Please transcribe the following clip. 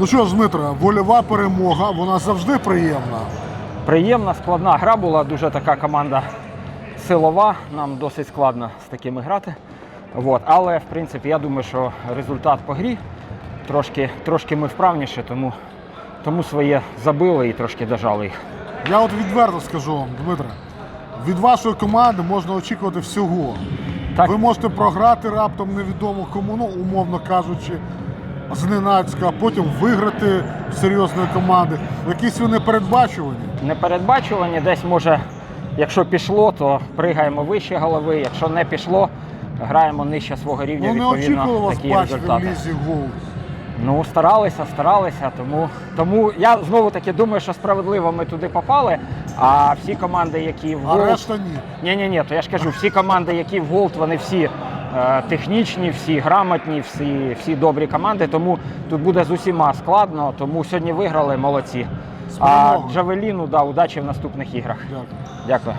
Ну що ж, Дмитро, вольова перемога, вона завжди приємна. Приємна, складна гра була, дуже така команда силова. Нам досить складно з такими грати. От. Але в принципі я думаю, що результат по грі трошки, трошки ми вправніші, тому, тому своє забили і трошки дожали їх. Я от відверто скажу вам, Дмитро, від вашої команди можна очікувати всього. Так. Ви можете програти раптом невідомо кому, ну, умовно кажучи, зненацька, а потім виграти в серйозної команди. Якісь ви непередбачувані. Непередбачувані, десь може, якщо пішло, то пригаємо вище голови. Якщо не пішло, граємо нижче свого рівня. Ну не відповідно, очікували вас такі бачити в результати. лізі гол. Ну, старалися, старалися, тому, тому я знову таки думаю, що справедливо ми туди попали. А всі команди, які в А Голд... решта ні. Ні, ні, ні, то я ж кажу, всі команди, які в Голд, вони всі технічні, всі грамотні, всі, всі добрі команди. Тому тут буде з усіма складно. Тому сьогодні виграли, молодці. А. Джавеліну, да, удачі в наступних іграх. Дякую. Дякую.